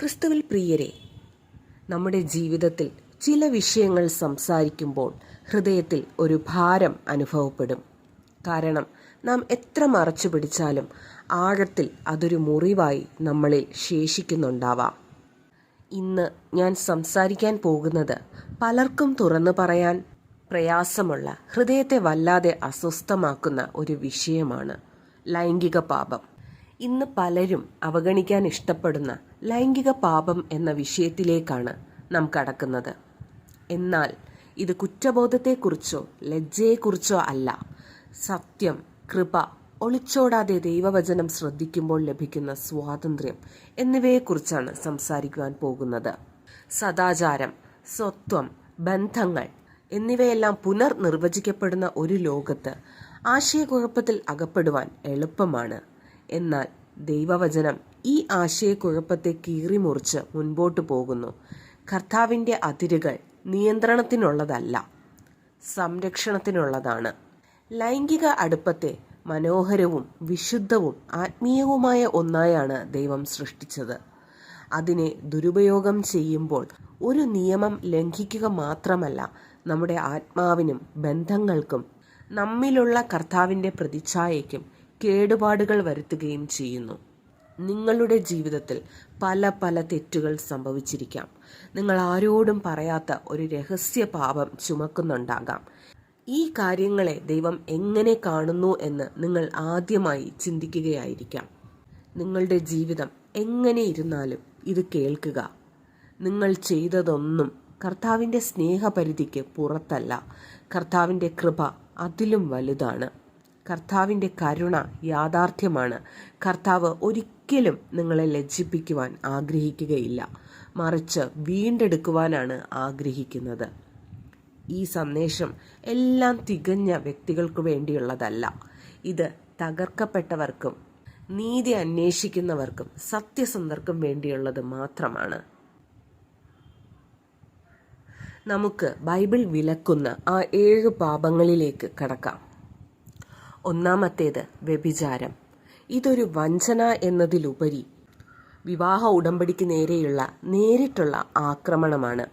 ക്രിസ്തുവിൽ പ്രിയരെ നമ്മുടെ ജീവിതത്തിൽ ചില വിഷയങ്ങൾ സംസാരിക്കുമ്പോൾ ഹൃദയത്തിൽ ഒരു ഭാരം അനുഭവപ്പെടും. കാരണം നാം എത്ര മറച്ചു പിടിച്ചാലും ആഴത്തിൽ അതൊരു മുറിവായി നമ്മളിൽ ശേഷിക്കുന്നുണ്ടാവാം. ഇന്ന് ഞാൻ സംസാരിക്കാൻ പോകുന്നത് പലർക്കും തുറന്നു പറയാൻ പ്രയാസമുള്ള ഹൃദയത്തെ വല്ലാതെ അസ്വസ്ഥമാക്കുന്ന ഒരു വിഷയമാണ് ലൈംഗിക പാപം. ഇന്ന് പലരും അവഗണിക്കാൻ ഇഷ്ടപ്പെടുന്ന ലൈംഗിക പാപം എന്ന വിഷയത്തിലേക്കാണ് നാം കടക്കുന്നത്. എന്നാൽ ഇത് കുറ്റബോധത്തെക്കുറിച്ചോ ലജ്ജയെക്കുറിച്ചോ അല്ല. സത്യം കൃപ ഒളിച്ചോടാതെ ദൈവവചനം ശ്രദ്ധിക്കുമ്പോൾ ലഭിക്കുന്ന സ്വാതന്ത്ര്യം എന്നിവയെക്കുറിച്ചാണ് സംസാരിക്കുവാൻ പോകുന്നത്. സദാചാരം സ്വത്വം ബന്ധങ്ങൾ എന്നിവയെല്ലാം പുനർനിർവചിക്കപ്പെടുന്ന ഒരു ലോകത്ത് ആശയക്കുഴപ്പത്തിൽ അകപ്പെടുവാൻ എളുപ്പമാണ്. എന്നാൽ ദൈവവചനം ഈ ആശയക്കുഴപ്പത്തെ കീറിമുറിച്ച് മുൻപോട്ടു പോകുന്നു. കർത്താവിന്റെ അതിരുകൾ നിയന്ത്രണത്തിനുള്ളതല്ല സംരക്ഷണത്തിനുള്ളതാണ്. ലൈംഗിക അടുപ്പത്തെ മനോഹരവും വിശുദ്ധവും ആത്മീയവുമായ ഒന്നായാണ് ദൈവം സൃഷ്ടിച്ചത്. അതിനെ ദുരുപയോഗം ചെയ്യുമ്പോൾ ഒരു നിയമം ലംഘിക്കുക മാത്രമല്ല നമ്മുടെ ആത്മാവിനും ബന്ധങ്ങൾക്കും നമ്മിലുള്ള കർത്താവിന്റെ പ്രതിച്ഛായയ്ക്കും കേടുപാടുകൾ വരുത്തുകയും ചെയ്യുന്നു. നിങ്ങളുടെ ജീവിതത്തിൽ പല പല തെറ്റുകൾ സംഭവിച്ചിരിക്കാം. നിങ്ങൾ ആരോടും പറയാത്ത ഒരു രഹസ്യ പാപം ചുമക്കുന്നുണ്ടാകാം. ഈ കാര്യങ്ങളെ ദൈവം എങ്ങനെ കാണുന്നു എന്ന് നിങ്ങൾ ആദ്യമായി ചിന്തിക്കുകയായിരിക്കാം. നിങ്ങളുടെ ജീവിതം എങ്ങനെ ഇരുന്നാലും ഇത് കേൾക്കുക. നിങ്ങൾ ചെയ്തതൊന്നും കർത്താവിന്റെ സ്നേഹപരിധിക്ക് പുറത്തല്ല. കർത്താവിന്റെ കൃപ അതിലും വലുതാണ്. കർത്താവിന്റെ കരുണ യാഥാർത്ഥ്യമാണ്. കർത്താവ് ഒരിക്കലും നിങ്ങളെ ലജ്ജിപ്പിക്കുവാൻ ആഗ്രഹിക്കുകയില്ല. മറിച്ച് വീണ്ടെടുക്കുവാനാണ് ആഗ്രഹിക്കുന്നത്. ഈ സന്ദേശം എല്ലാം തികഞ്ഞ വ്യക്തികൾക്ക് വേണ്ടിയുള്ളതല്ല. ഇത് തകർക്കപ്പെട്ടവർക്കും നീതി അന്വേഷിക്കുന്നവർക്കും സത്യസന്ധർക്കും വേണ്ടിയുള്ളത് മാത്രമാണ്. നമുക്ക് ബൈബിൾ വിലക്കുന്ന ആ ഏഴ് പാപങ്ങളിലേക്ക് കടക്കാം. ഒന്നാമത്തേത് വ്യഭിചാരം. ഇതൊരു വഞ്ചന എന്നതിലുപരി വിവാഹ ഉടമ്പടിക്ക് നേരെയുള്ള നേരിട്ടുള്ള ആക്രമണമാണ്.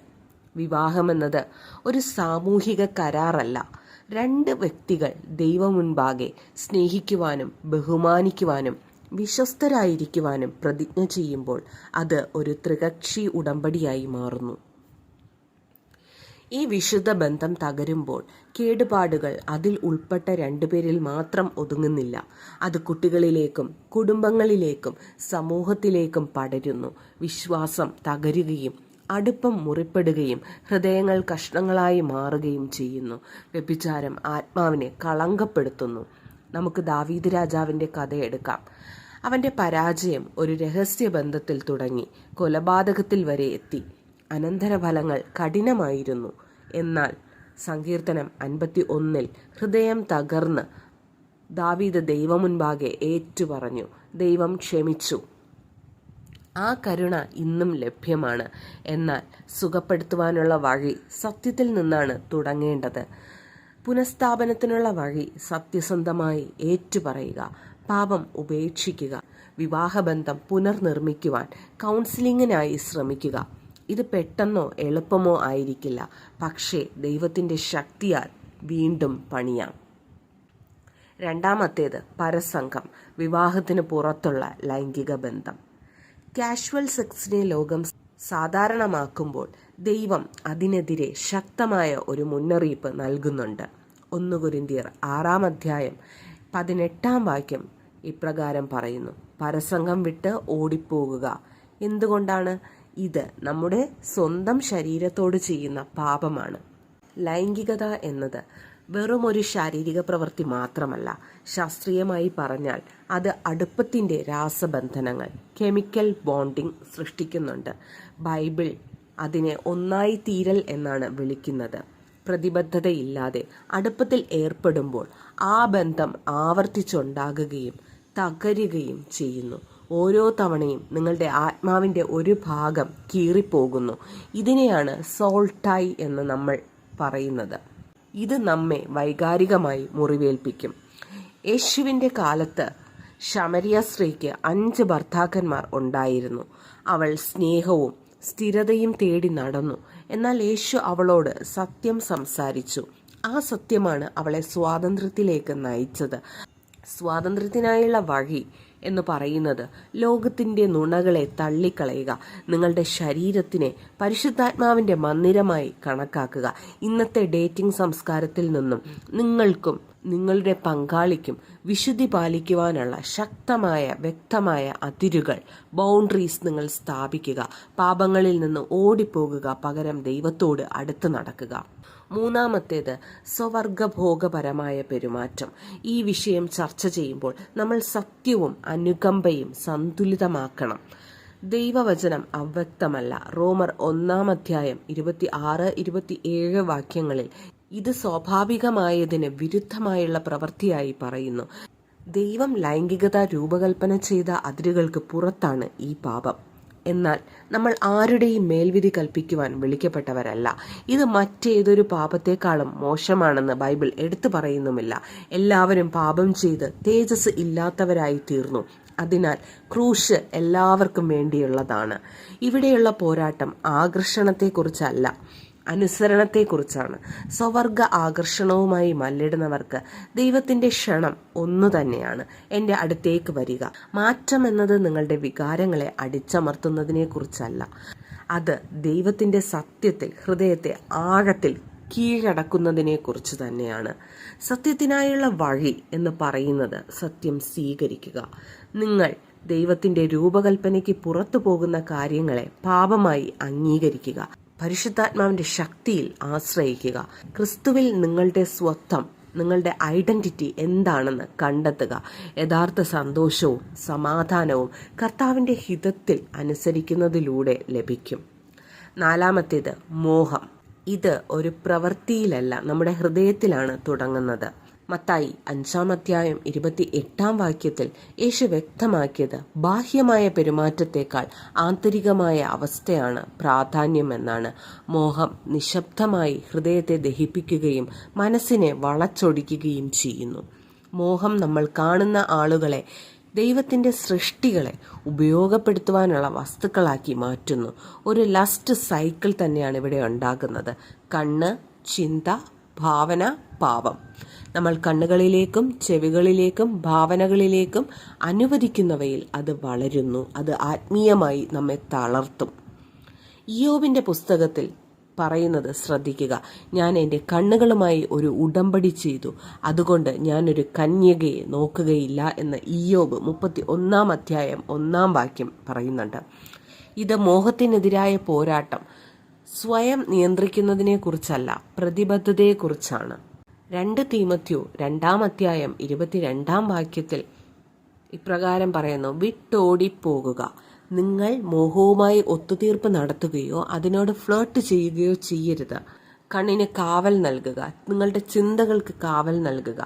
വിവാഹമെന്നത് ഒരു സാമൂഹിക കരാറല്ല. രണ്ട് വ്യക്തികൾ ദൈവമുൻപാകെ സ്നേഹിക്കുവാനും ബഹുമാനിക്കുവാനും വിശ്വസ്തരായിരിക്കുവാനും പ്രതിജ്ഞ ചെയ്യുമ്പോൾ അത് ഒരു ത്രികക്ഷി ഉടമ്പടിയായി മാറുന്നു. ഈ വിശുദ്ധ ബന്ധം തകരുമ്പോൾ കേടുപാടുകൾ അതിൽ ഉൾപ്പെട്ട രണ്ടുപേരിൽ മാത്രം ഒതുങ്ങുന്നില്ല. അത് കുട്ടികളിലേക്കും കുടുംബങ്ങളിലേക്കും സമൂഹത്തിലേക്കും പടരുന്നു. വിശ്വാസം തകരുകയും അടുപ്പം മുറിപ്പെടുകയും ഹൃദയങ്ങൾ കഷ്ണങ്ങളായി മാറുകയും ചെയ്യുന്നു. വ്യഭിചാരം ആത്മാവിനെ കളങ്കപ്പെടുത്തുന്നു. നമുക്ക് ദാവീദ് രാജാവിന്റെ കഥയെടുക്കാം അവന്റെ പരാജയം ഒരു രഹസ്യ ബന്ധത്തിൽ തുടങ്ങി. കൊലപാതകത്തിൽ വരെ എത്തി. അനന്തരഫലങ്ങൾ കഠിനമായിരുന്നു. എന്നാൽ സങ്കീർത്തനം അൻപത്തി ഒന്നിൽ ഹൃദയം തകർന്ന് ദാവീദ് ദൈവമുൻപാകെ ഏറ്റുപറഞ്ഞു ദൈവം ക്ഷമിച്ചു. ആ കരുണ ഇന്നും ലഭ്യമാണ്. എന്നാൽ സുഖപ്പെടുത്തുവാനുള്ള വഴി സത്യത്തിൽ നിന്നാണ് തുടങ്ങേണ്ടത്. പുനഃസ്ഥാപനത്തിനുള്ള വഴി സത്യസന്ധമായി ഏറ്റുപറയുക പാപം ഉപേക്ഷിക്കുക വിവാഹബന്ധം പുനർനിർമ്മിക്കുവാൻ കൗൺസിലിങ്ങിനായി ശ്രമിക്കുക ഇത് പെട്ടെന്നോ എളുപ്പമോ ആയിരിക്കില്ല. പക്ഷേ ദൈവത്തിന്റെ ശക്തിയാൽ വീണ്ടും പണിയാം. രണ്ടാമത്തേത് പരസംഗം വിവാഹത്തിന് പുറത്തുള്ള ലൈംഗിക ബന്ധം. കാഷ്വൽ സെക്സിനെ ലോകം സാധാരണമാക്കുമ്പോൾ ദൈവം അതിനെതിരെ ശക്തമായ ഒരു മുന്നറിയിപ്പ് നൽകുന്നുണ്ട്. ഒന്ന് കുരിന്തിയർ ആറാം അധ്യായം പതിനെട്ടാം വാക്യം ഇപ്രകാരം പറയുന്നു. പരസംഗം വിട്ട് ഓടിപ്പോകുക. എന്തുകൊണ്ടാണ്? ഇത് നമ്മുടെ സ്വന്തം ശരീരത്തോട് ചെയ്യുന്ന പാപമാണ്. ലൈംഗികത എന്നത് വെറും ഒരു ശാരീരിക പ്രവൃത്തി മാത്രമല്ല. ശാസ്ത്രീയമായി പറഞ്ഞാൽ അത് അടുപ്പത്തിന്റെ രാസബന്ധനങ്ങൾ കെമിക്കൽ ബോണ്ടിംഗ് സൃഷ്ടിക്കുന്നുണ്ട്. ബൈബിൾ അതിനെ ഒന്നായി തീരൽ എന്നാണ് വിളിക്കുന്നത്. പ്രതിബദ്ധതയില്ലാതെ അടുപ്പത്തിൽ ഏർപ്പെടുമ്പോൾ ആ ബന്ധം ആവർത്തിച്ചുണ്ടാകുകയും തകരുകയും ചെയ്യുന്നു. ഓരോ തവണയും നിങ്ങളുടെ ആത്മാവിന്റെ ഒരു ഭാഗം കീറിപ്പോകുന്നു. ഇതിനെയാണ് സോൾട്ടായി എന്ന് നമ്മൾ പറയുന്നത്. ഇത് നമ്മെ വൈകാരികമായി മുറിവേൽപ്പിക്കും. യേശുവിന്റെ കാലത്ത് ശമരിയ സ്ത്രീക്ക് അഞ്ച് ഭർത്താക്കന്മാർ ഉണ്ടായിരുന്നു. അവൾ സ്നേഹവും സ്ഥിരതയും തേടി നടന്നു. എന്നാൽ യേശു അവളോട് സത്യം സംസാരിച്ചു. ആ സത്യമാണ് അവളെ സ്വാതന്ത്ര്യത്തിലേക്ക് നയിച്ചത്. സ്വാതന്ത്ര്യത്തിനായുള്ള വഴി എന്ന് പറയുന്നത്. ലോകത്തിന്റെ നുണകളെ തള്ളിക്കളയുക. നിങ്ങളുടെ ശരീരത്തിനെ പരിശുദ്ധാത്മാവിന്റെ മന്ദിരമായി കണക്കാക്കുക. ഇന്നത്തെ ഡേറ്റിംഗ് സംസ്കാരത്തിൽ നിന്നും നിങ്ങൾക്കും നിങ്ങളുടെ പങ്കാളിക്കും വിശുദ്ധി പാലിക്കുവാനുള്ള ശക്തമായ വ്യക്തമായ അതിരുകൾ ബൗണ്ടറീസ് നിങ്ങൾ സ്ഥാപിക്കുക. പാപങ്ങളിൽ നിന്ന് ഓടിപ്പോകുക. പകരം ദൈവത്തോട് അടുത്ത് നടക്കുക. മൂന്നാമത്തേത് സ്വവർഗഭോഗപരമായ പെരുമാറ്റം. ഈ വിഷയം ചർച്ച ചെയ്യുമ്പോൾ നമ്മൾ സത്യവും അനുകമ്പയും സന്തുലിതമാക്കണം. ദൈവവചനം അവ്യക്തമല്ല. റോമർ ഒന്നാം അധ്യായം ഇരുപത്തി ആറ് ഇരുപത്തി ഏഴ് വാക്യങ്ങളിൽ ഇത് സ്വാഭാവികമായതിന് വിരുദ്ധമായുള്ള പ്രവൃത്തിയായി പറയുന്നു. ദൈവം ലൈംഗികത രൂപകൽപ്പന ചെയ്ത അതിരുകൾക്ക് പുറത്താണ് ഈ പാപം. എന്നാൽ നമ്മൾ ആരുടെയും മേൽവിധി കൽപ്പിക്കുവാൻ വിളിക്കപ്പെട്ടവരല്ല. ഇത് മറ്റേതൊരു പാപത്തെക്കാളും മോശമാണെന്ന് ബൈബിൾ എടുത്തു പറയുന്നുമില്ല. എല്ലാവരും പാപം ചെയ്ത് തേജസ് ഇല്ലാത്തവരായി തീർന്നു. അതിനാൽ ക്രൂശ് എല്ലാവർക്കും വേണ്ടിയുള്ളതാണ്. ഇവിടെയുള്ള പോരാട്ടം ആകർഷണത്തെക്കുറിച്ചല്ല. അനുസരണത്തെക്കുറിച്ചാണ്. സ്വവർഗ ആകർഷണവുമായി മല്ലിടുന്നവർക്ക് ദൈവത്തിന്റെ ക്ഷണം ഒന്നു തന്നെയാണ്. എന്റെ അടുത്തേക്ക് വരിക. മാറ്റം എന്നത് നിങ്ങളുടെ വികാരങ്ങളെ അടിച്ചമർത്തുന്നതിനെ കുറിച്ചല്ല അത് ദൈവത്തിന്റെ സത്യത്തിൽ ഹൃദയത്തെ ആഴത്തിൽ കീഴടക്കുന്നതിനെ കുറിച്ച് തന്നെയാണ്. സത്യത്തിനായുള്ള വഴി എന്ന് പറയുന്നത് സത്യം സ്വീകരിക്കുക. നിങ്ങൾ ദൈവത്തിന്റെ രൂപകൽപ്പനയ്ക്ക് പുറത്തു പോകുന്ന കാര്യങ്ങളെ പാപമായി അംഗീകരിക്കുക. പരിശുദ്ധാത്മാവിന്റെ ശക്തിയിൽ ആശ്രയിക്കുക. ക്രിസ്തുവിൽ നിങ്ങളുടെ സ്വത്വം നിങ്ങളുടെ ഐഡന്റിറ്റി എന്താണെന്ന് കണ്ടെത്തുക. യഥാർത്ഥ സന്തോഷവും സമാധാനവും കർത്താവിന്റെ ഹിതത്തിൽ അനുസരിക്കുന്നതിലൂടെ ലഭിക്കും. നാലാമത്തേത് മോഹം. ഇത് ഒരു പ്രവൃത്തിയിലല്ല നമ്മുടെ ഹൃദയത്തിലാണ് തുടങ്ങുന്നത്. മത്തായി അഞ്ചാം അധ്യായം ഇരുപത്തി എട്ടാം വാക്യത്തിൽ യേശു വ്യക്തമാക്കിയത് ബാഹ്യമായ പെരുമാറ്റത്തേക്കാൾ ആന്തരികമായ അവസ്ഥയാണ് പ്രാധാന്യമെന്നാണ്. മോഹം നിശബ്ദമായി ഹൃദയത്തെ ദഹിപ്പിക്കുകയും മനസ്സിനെ വളച്ചൊടിക്കുകയും ചെയ്യുന്നു. മോഹം നമ്മൾ കാണുന്ന ആളുകളെ ദൈവത്തിന്റെ സൃഷ്ടികളെ ഉപയോഗപ്പെടുത്തുവാനുള്ള വസ്തുക്കളാക്കി മാറ്റുന്നു. ഒരു ലസ്റ്റ് സൈക്കിൾ തന്നെയാണ് ഇവിടെ ഉണ്ടാകുന്നത്. കണ്ണ് ചിന്ത ഭാവന പാപം. നമ്മൾ കണ്ണുകളിലേക്കും ചെവികളിലേക്കും ഭാവനകളിലേക്കും അനുവദിക്കുന്നവയിൽ അത് വളരുന്നു. അത് ആത്മീയമായി നമ്മെ തളർത്തും. ഇയോബിന്റെ പുസ്തകത്തിൽ പറയുന്നത് ശ്രദ്ധിക്കുക. ഞാൻ എന്റെ കണ്ണുകളുമായി ഒരു ഉടമ്പടി ചെയ്തു. അതുകൊണ്ട് ഞാനൊരു കന്യകയെ നോക്കുകയില്ല എന്ന് ഇയോബ് മുപ്പത്തി ഒന്നാം അധ്യായം ഒന്നാം വാക്യം പറയുന്നുണ്ട്. ഇത് മോഹത്തിനെതിരായ പോരാട്ടം. സ്വയം നിയന്ത്രിക്കുന്നതിനെക്കുറിച്ചല്ല പ്രതിബദ്ധതയെക്കുറിച്ചാണ്. രണ്ട് തീമത്യു രണ്ടാം അധ്യായം ഇരുപത്തിരണ്ടാം വാക്യത്തിൽ ഇപ്രകാരം പറയുന്നു വിട്ടോടിപ്പോകുക. നിങ്ങൾ മോഹവുമായി ഒത്തുതീർപ്പ് നടത്തുകയോ അതിനോട് ഫ്ലേർട്ട് ചെയ്യുകയോ ചെയ്യരുത്. കണ്ണിന് കാവൽ നൽകുക. നിങ്ങളുടെ ചിന്തകൾക്ക് കാവൽ നൽകുക.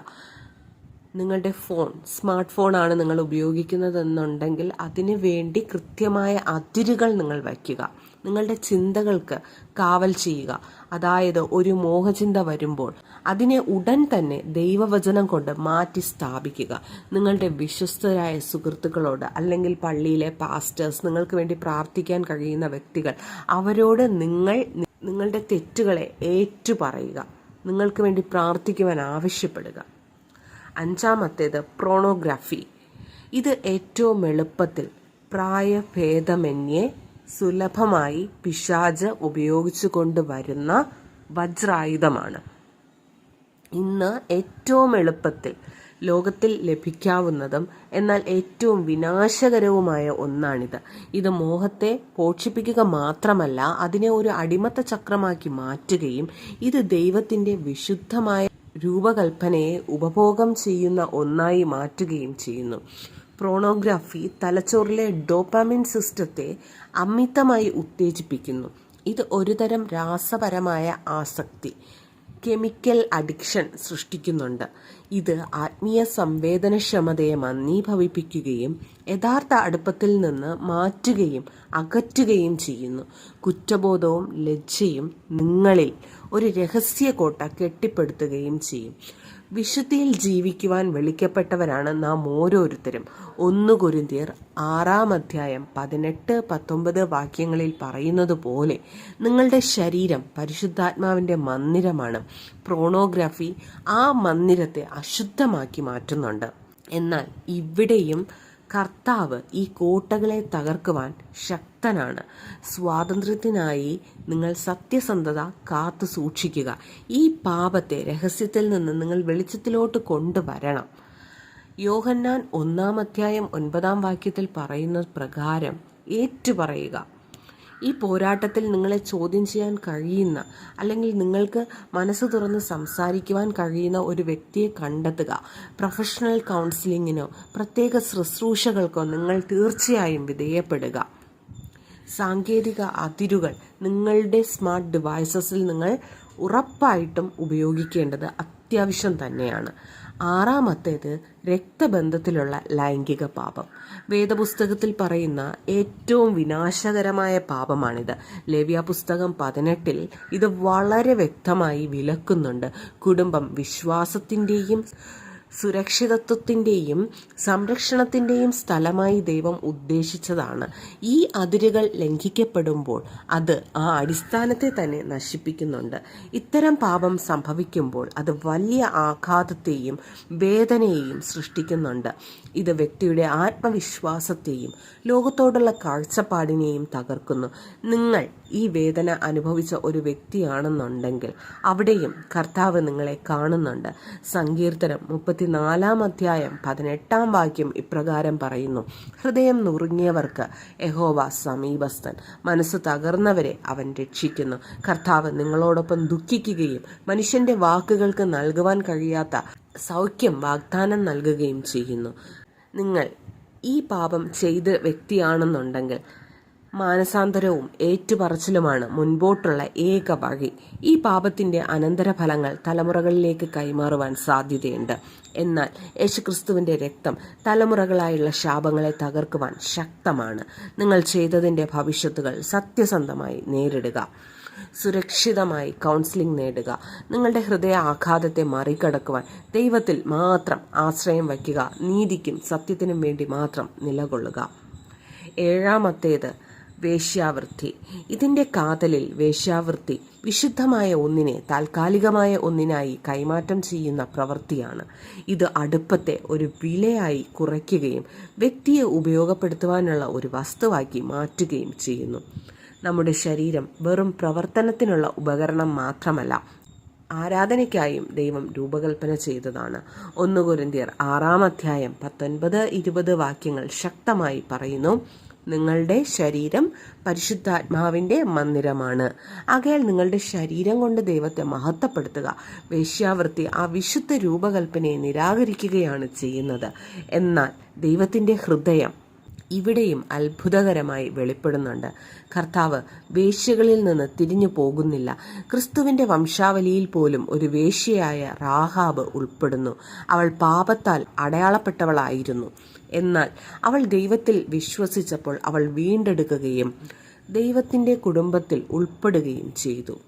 നിങ്ങളുടെ ഫോൺ സ്മാർട്ട് ഫോണാണ് നിങ്ങൾ ഉപയോഗിക്കുന്നതെന്നുണ്ടെങ്കിൽ അതിനു വേണ്ടി കൃത്യമായ അതിരുകൾ നിങ്ങൾ വയ്ക്കുക. നിങ്ങളുടെ ചിന്തകൾക്ക് കാവൽ ചെയ്യുക. അതായത് ഒരു മോഹചിന്ത വരുമ്പോൾ അതിനെ ഉടൻ തന്നെ ദൈവവചനം കൊണ്ട് മാറ്റി സ്ഥാപിക്കുക. നിങ്ങളുടെ വിശ്വസ്തരായ സുഹൃത്തുക്കളോട് അല്ലെങ്കിൽ പള്ളിയിലെ പാസ്റ്റേഴ്സ് നിങ്ങൾക്ക് വേണ്ടി പ്രാർത്ഥിക്കാൻ കഴിയുന്ന വ്യക്തികൾ അവരോട് നിങ്ങൾ നിങ്ങളുടെ തെറ്റുകളെ ഏറ്റുപറയുക. നിങ്ങൾക്ക് വേണ്ടി പ്രാർത്ഥിക്കുവാൻ ആവശ്യപ്പെടുക. അഞ്ചാമത്തേത് പ്രോണോഗ്രാഫി ഇത് ഏറ്റവും എളുപ്പത്തിൽ പ്രായഭേദമന്യേ സുലഭമായി പിശാജ് ഉപയോഗിച്ചു കൊണ്ടുവരുന്ന വജ്രായുധമാണ്. ഇന്ന് ഏറ്റവും എളുപ്പത്തിൽ ലോകത്തിൽ ലഭിക്കാവുന്നതും എന്നാൽ ഏറ്റവും വിനാശകരവുമായ ഒന്നാണിത്. ഇത് മോഹത്തെ പോഷിപ്പിക്കുക മാത്രമല്ല അതിനെ ഒരു അടിമത്ത ചക്രമാക്കി മാറ്റുകയും ഇത് ദൈവത്തിന്റെ വിശുദ്ധമായ രൂപകൽപ്പനയെ ഉപഭോഗം ചെയ്യുന്ന ഒന്നായി മാറ്റുകയും ചെയ്യുന്നു. പ്രോണോഗ്രാഫി തലച്ചോറിലെ ഡോപ്പാമിൻ സിസ്റ്റത്തെ അമിതമായി ഉത്തേജിപ്പിക്കുന്നു. ഇത് ഒരുതരം രാസപരമായ ആസക്തി കെമിക്കൽ അഡിക്ഷൻ സൃഷ്ടിക്കുന്നുണ്ട്. ഇത് ആത്മീയ സംവേദനക്ഷമതയെ മന്ദീഭവിപ്പിക്കുകയും യഥാർത്ഥ അടുപ്പത്തിൽ നിന്ന് മാറ്റുകയും അകറ്റുകയും ചെയ്യുന്നു. കുറ്റബോധവും ലജ്ജയും നിങ്ങളിൽ ഒരു രഹസ്യ കോട്ട കെട്ടിപ്പടുത്തുകയും ചെയ്യും. വിശുദ്ധിയിൽ ജീവിക്കുവാൻ വിളിക്കപ്പെട്ടവരാണ് നാം ഓരോരുത്തരും. ഒന്ന് കുരുന്തിയർ ആറാം അധ്യായം പതിനെട്ട് പത്തൊമ്പത് വാക്യങ്ങളിൽ പറയുന്നത് പോലെ നിങ്ങളുടെ ശരീരം പരിശുദ്ധാത്മാവിന്റെ മന്ദിരമാണ്. പ്രോണോഗ്രാഫി ആ മന്ദിരത്തെ അശുദ്ധമാക്കി മാറ്റുന്നുണ്ട്. എന്നാൽ ഇവിടെയും കർത്താവ് ഈ കോട്ടകളെ തകർക്കുവാൻ ശക്തനാണ്. സ്വാതന്ത്ര്യത്തിനായി നിങ്ങൾ സത്യസന്ധത കാത്തു സൂക്ഷിക്കുക. ഈ പാപത്തെ രഹസ്യത്തിൽ നിന്ന് നിങ്ങൾ വെളിച്ചത്തിലോട്ട് കൊണ്ടുവരണം. യോഹന്നാൻ ഒന്നാം അധ്യായം ഒൻപതാം വാക്യത്തിൽ പറയുന്ന പ്രകാരം ഏറ്റുപറയുക. ഈ പോരാട്ടത്തിൽ നിങ്ങളെ ചോദ്യം ചെയ്യാൻ കഴിയുന്ന അല്ലെങ്കിൽ നിങ്ങൾക്ക് മനസ്സ് തുറന്ന് സംസാരിക്കുവാൻ കഴിയുന്ന ഒരു വ്യക്തിയെ കണ്ടെത്തുക. പ്രൊഫഷണൽ കൗൺസിലിങ്ങിനോ പ്രത്യേക ശുശ്രൂഷകൾക്കോ നിങ്ങൾ തീർച്ചയായും വിധേയപ്പെടുക. സാങ്കേതിക അതിരുകൾ നിങ്ങളുടെ സ്മാർട്ട് ഡിവൈസസിൽ നിങ്ങൾ ഉറപ്പായിട്ടും ഉപയോഗിക്കേണ്ടത് അത്യാവശ്യം തന്നെയാണ്. ആറാമത്തേത് രക്തബന്ധത്തിലുള്ള ലൈംഗിക പാപം. വേദപുസ്തകത്തിൽ പറയുന്ന ഏറ്റവും വിനാശകരമായ പാപമാണിത്. ലേവ്യ പുസ്തകം പതിനെട്ടിൽ ഇത് വളരെ വ്യക്തമായി വിലക്കുന്നുണ്ട്. കുടുംബം വിശ്വാസത്തിന്റെയും സുരക്ഷിതത്വത്തിന്റെയും സംരക്ഷണത്തിന്റെയും സ്ഥലമായി ദൈവം ഉദ്ദേശിച്ചതാണ്. ഈ അതിരുകൾ ലംഘിക്കപ്പെടുമ്പോൾ അത് ആ അടിസ്ഥാനത്തെ തന്നെ നശിപ്പിക്കുന്നുണ്ട്. ഇത്തരം പാപം സംഭവിക്കുമ്പോൾ അത് വലിയ ആഘാതത്തെയും വേദനയെയും സൃഷ്ടിക്കുന്നുണ്ട്. ഇത് വ്യക്തിയുടെ ആത്മവിശ്വാസത്തെയും ലോകത്തോടുള്ള കാഴ്ചപ്പാടിനെയും തകർക്കുന്നു. നിങ്ങൾ ഈ വേദന അനുഭവിച്ച ഒരു വ്യക്തിയാണെന്നുണ്ടെങ്കിൽ അവിടെയും കർത്താവ് നിങ്ങളെ കാണുന്നുണ്ട്. സങ്കീർത്തനം മുപ്പത്തിനാലാം അധ്യായം പതിനെട്ടാം വാക്യം ഇപ്രകാരം പറയുന്നു. ഹൃദയം നുറുങ്ങിയവർക്ക് യഹോവ സമീപസ്ഥൻ. മനസ്സ് തകർന്നവരെ അവൻ രക്ഷിക്കുന്നു. കർത്താവ് നിങ്ങളോടൊപ്പം ദുഃഖിക്കുകയും മനുഷ്യന്റെ വാക്കുകൾക്ക് നൽകുവാൻ കഴിയാത്ത സൗഖ്യം വാഗ്ദാനം നൽകുകയും ചെയ്യുന്നു. നിങ്ങൾ ഈ പാപം ചെയ്ത് വ്യക്തിയാണെന്നുണ്ടെങ്കിൽ മാനസാന്തരവും ഏറ്റുപറച്ചിലുമാണ് മുൻപോട്ടുള്ള ഏക ഈ പാപത്തിന്റെ അനന്തരഫലങ്ങൾ തലമുറകളിലേക്ക് കൈമാറുവാൻ സാധ്യതയുണ്ട്. എന്നാൽ യേശുക്രിസ്തുവിന്റെ രക്തം തലമുറകളായുള്ള ശാപങ്ങളെ തകർക്കുവാൻ ശക്തമാണ്. നിങ്ങൾ ചെയ്തതിന്റെ ഭവിഷ്യത്തുകൾ സത്യസന്ധമായി നേരിടുക. സുരക്ഷിതമായി കൗൺസിലിംഗ് നേടുക. നിങ്ങളുടെ ഹൃദയ ആഘാതത്തെ മറികടക്കുവാൻ ദൈവത്തിൽ മാത്രം ആശ്രയം വയ്ക്കുക. നീതിക്കും സത്യത്തിനും വേണ്ടി മാത്രം നിലകൊള്ളുക. ഏഴാമത്തേത് വേശ്യാവൃത്തി. ഇതിന്റെ കാതലിൽ വേശ്യാവൃത്തി വിശുദ്ധമായ ഒന്നിനെ താൽക്കാലികമായ ഒന്നിനായി കൈമാറ്റം ചെയ്യുന്ന പ്രവൃത്തിയാണ്. ഇത് അടുപ്പത്തെ ഒരു വിലയായി കുറയ്ക്കുകയും വ്യക്തിയെ ഉപയോഗപ്പെടുത്തുവാനുള്ള ഒരു വസ്തുവാക്കി മാറ്റുകയും ചെയ്യുന്നു. നമ്മുടെ ശരീരം വെറും പ്രവർത്തനത്തിനുള്ള ഉപകരണം മാത്രമല്ല ആരാധനയ്ക്കായും ദൈവം രൂപകൽപ്പന ചെയ്തതാണ്. ഒന്ന് കുരിന്തിയർ ആറാം അധ്യായം പത്തൊൻപത് ഇരുപത് വാക്യങ്ങൾ ശക്തമായി പറയുന്നു നിങ്ങളുടെ ശരീരം പരിശുദ്ധാത്മാവിന്റെ മന്ദിരമാണ്. ആകയാൽ നിങ്ങളുടെ ശരീരം കൊണ്ട് ദൈവത്തെ മഹത്വപ്പെടുത്തുക. വേശ്യാവൃത്തി ആ വിശുദ്ധ രൂപകൽപ്പനയെ നിരാകരിക്കുകയാണ് ചെയ്യുന്നത്. എന്നാൽ ദൈവത്തിന്റെ ഹൃദയം ഇവിടെയും അത്ഭുതകരമായി വെളിപ്പെടുന്നുണ്ട്. കർത്താവ് വേശ്യകളിൽ നിന്ന് തിരിഞ്ഞു പോകുന്നില്ല. ക്രിസ്തുവിന്റെ വംശാവലിയിൽ പോലും ഒരു വേശ്യയായ റാഹാബ് ഉൾപ്പെടുന്നു. അവൾ പാപത്താൽ അടയാളപ്പെട്ടവളായിരുന്നു. എന്നാൽ അവൾ ദൈവത്തിൽ വിശ്വസിച്ചപ്പോൾ അവൾ വീണ്ടെടുക്കുകയും ദൈവത്തിന്റെ കുടുംബത്തിൽ ഉൾപ്പെടുകയും ചെയ്തു.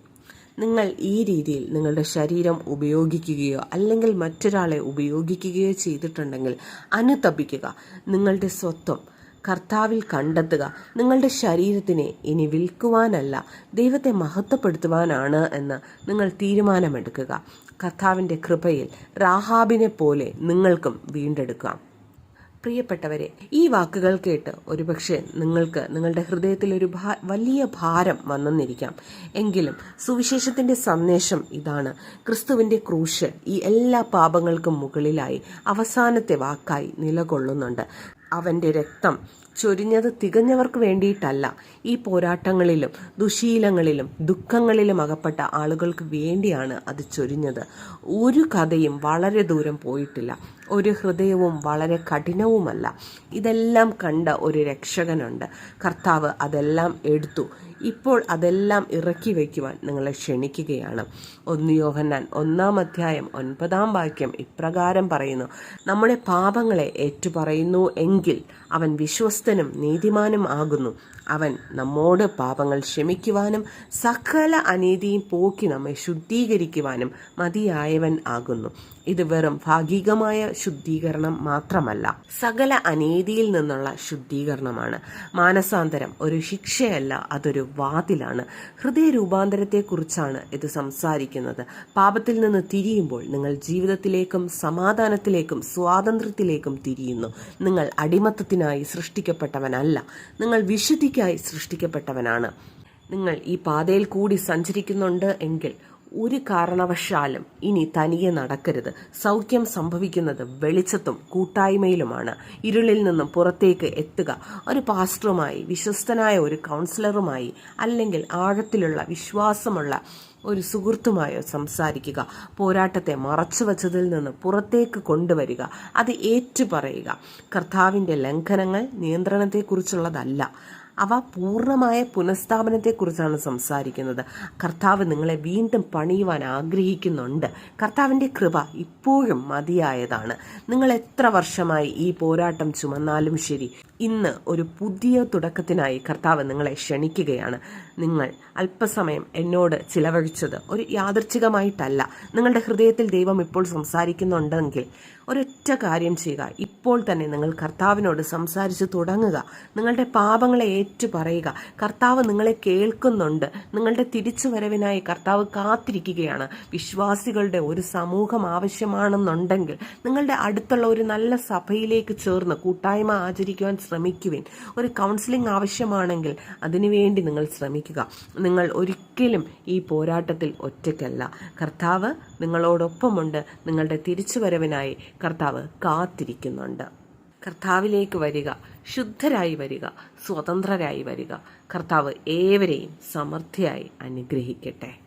നിങ്ങൾ ഈ രീതിയിൽ നിങ്ങളുടെ ശരീരം ഉപയോഗിക്കുകയോ അല്ലെങ്കിൽ മറ്റൊരാളെ ഉപയോഗിക്കുകയോ ചെയ്തിട്ടുണ്ടെങ്കിൽ അനുതപിക്കുക. നിങ്ങളുടെ സ്വത്വം കർത്താവിൽ കണ്ടെത്തുക. നിങ്ങളുടെ ശരീരത്തിനെ ഇനി വിൽക്കുവാനല്ല ദൈവത്തെ മഹത്വപ്പെടുത്തുവാനാണ് എന്ന് നിങ്ങൾ തീരുമാനമെടുക്കുക. കർത്താവിന്റെ കൃപയിൽ റാഹാബിനെ പോലെ നിങ്ങൾക്കും വീണ്ടെടുക്കാം. പ്രിയപ്പെട്ടവരെ ഈ വാക്കുകൾ കേട്ട് ഒരുപക്ഷെ നിങ്ങൾക്ക് നിങ്ങളുടെ ഹൃദയത്തിൽ ഒരു വലിയ ഭാരം വന്നെന്നിരിക്കാം. എങ്കിലും സുവിശേഷത്തിന്റെ സന്ദേശം ഇതാണ്. ക്രിസ്തുവിന്റെ ക്രൂശ് ഈ എല്ലാ പാപങ്ങൾക്കും മുകളിലായി അവസാനത്തെ വാക്കായി നിലകൊള്ളുന്നുണ്ട്. അവന്റെ രക്തം. ചൊരിഞ്ഞത് തികഞ്ഞവർക്ക് വേണ്ടിയിട്ടല്ല. ഈ പോരാട്ടങ്ങളിലും ദുശീലങ്ങളിലും ദുഃഖങ്ങളിലും അകപ്പെട്ട ആളുകൾക്ക് വേണ്ടിയാണ് അത് ചൊരിഞ്ഞത്. ഒരു കഥയും വളരെ ദൂരം പോയിട്ടില്ല. ഒരു ഹൃദയവും വളരെ കഠിനവുമല്ല. ഇതെല്ലാം കണ്ട ഒരു രക്ഷകനുണ്ട്. കർത്താവ് അതെല്ലാം എടുത്തു. ഇപ്പോൾ അതെല്ലാം ഇറക്കി വയ്ക്കുവാൻ നിങ്ങളെ ക്ഷണിക്കുകയാണ്. ഒന്ന് യോഹന്നാൻ ഒന്നാം അധ്യായം ഒൻപതാം വാക്യം ഇപ്രകാരം പറയുന്നു. നമ്മുടെ പാപങ്ങളെ ഏറ്റുപറയുന്നു എങ്കിൽ അവൻ വിശ്വസ്തനും നീതിമാനും ആകുന്നു. അവൻ നമ്മോട് പാപങ്ങൾ ക്ഷമിക്കുവാനും സകല അനീതിയും പോക്കി നമ്മെ ശുദ്ധീകരിക്കുവാനും മതിയായവൻ ആകുന്നു. ഇത് വെറും ഭാഗികമായ ശുദ്ധീകരണം മാത്രമല്ല സകല അനീതിയിൽ നിന്നുള്ള ശുദ്ധീകരണമാണ്. മാനസാന്തരം ഒരു ശിക്ഷയല്ല അതൊരു വാതിലാണ്. ഹൃദയ രൂപാന്തരത്തെക്കുറിച്ചാണ് ഇത് സംസാരിക്കുന്നത്. പാപത്തിൽ നിന്ന് തിരിയുമ്പോൾ നിങ്ങൾ ജീവിതത്തിലേക്കും സമാധാനത്തിലേക്കും സ്വാതന്ത്ര്യത്തിലേക്കും തിരിയുന്നു. നിങ്ങൾ അടിമത്തത്തിനായി സൃഷ്ടിക്കപ്പെട്ടവനല്ല. നിങ്ങൾ വിശുദ്ധിക്കായി സൃഷ്ടിക്കപ്പെട്ടവനാണ്. നിങ്ങൾ ഈ പാതയിൽ കൂടി സഞ്ചരിക്കുന്നുണ്ട് എങ്കിൽ ഒരു കാരണവശാലും ഇനി തനിയെ നടക്കരുത്. സൗഖ്യം സംഭവിക്കുന്നത് വെളിച്ചത്തും കൂട്ടായ്മയിലുമാണ്. ഇരുളിൽ നിന്നും പുറത്തേക്ക് എത്തുക. ഒരു പാസ്റ്ററുമായി വിശ്വസ്തനായ ഒരു കൗൺസിലറുമായി അല്ലെങ്കിൽ ആഴത്തിലുള്ള വിശ്വാസമുള്ള ഒരു സുഹൃത്തുമായോ സംസാരിക്കുക. പോരാട്ടത്തെ മറച്ചുവച്ചതിൽ നിന്ന് പുറത്തേക്ക് കൊണ്ടുവരിക. അത് ഏറ്റുപറയുക. കർത്താവിന്റെ ലംഘനങ്ങൾ നിയന്ത്രണത്തെക്കുറിച്ചുള്ളതല്ല. അവ പൂർണമായ പുനഃസ്ഥാപനത്തെക്കുറിച്ചാണ് സംസാരിക്കുന്നത്. കർത്താവ് നിങ്ങളെ വീണ്ടും പണിയുവാൻ ആഗ്രഹിക്കുന്നുണ്ട്. കർത്താവിന്റെ കൃപ ഇപ്പോഴും മതിയായതാണ്. നിങ്ങൾ എത്ര വർഷമായി ഈ പോരാട്ടം ചുമന്നാലും ശരി ഇന്ന് ഒരു പുതിയ തുടക്കത്തിനായി കർത്താവ് നിങ്ങളെ ക്ഷണിക്കുകയാണ്. നിങ്ങൾ അല്പസമയം എന്നോട് ചിലവഴിച്ചത് ഒരു യാദർച്ഛികമായിട്ടല്ല നിങ്ങളുടെ ഹൃദയത്തിൽ ദൈവം ഇപ്പോൾ സംസാരിക്കുന്നുണ്ടെങ്കിൽ ഒരൊറ്റ കാര്യം ചെയ്യുക. ഇപ്പോൾ തന്നെ നിങ്ങൾ കർത്താവിനോട് സംസാരിച്ച് തുടങ്ങുക. നിങ്ങളുടെ പാപങ്ങളെ ഏറ്റു പറയുക കർത്താവ് നിങ്ങളെ കേൾക്കുന്നുണ്ട്. നിങ്ങളുടെ തിരിച്ചു വരവിനായി കർത്താവ് കാത്തിരിക്കുകയാണ്. വിശ്വാസികളുടെ ഒരു സമൂഹം ആവശ്യമാണെന്നുണ്ടെങ്കിൽ നിങ്ങളുടെ അടുത്തുള്ള ഒരു നല്ല സഭയിലേക്ക് ചേർന്ന് കൂട്ടായ്മ ആചരിക്കുവാൻ ശ്രമിക്കുവിൻ. ഒരു കൗൺസിലിംഗ് ആവശ്യമാണെങ്കിൽ അതിനുവേണ്ടി നിങ്ങൾ ശ്രമിക്കുക. നിങ്ങൾ ഒരിക്കലും ഈ പോരാട്ടത്തിൽ ഒറ്റയ്ക്കല്ല. കർത്താവ് നിങ്ങളോടൊപ്പമുണ്ട്. നിങ്ങളുടെ തിരിച്ചുവരവിനായി കർത്താവ് കാത്തിരിക്കുന്നുണ്ട്. കർത്താവിലേക്ക് വരിക ശുദ്ധരായി വരിക സ്വതന്ത്രരായി വരിക. കർത്താവ് ഏവരെയും സമൃദ്ധിയായി അനുഗ്രഹിക്കട്ടെ.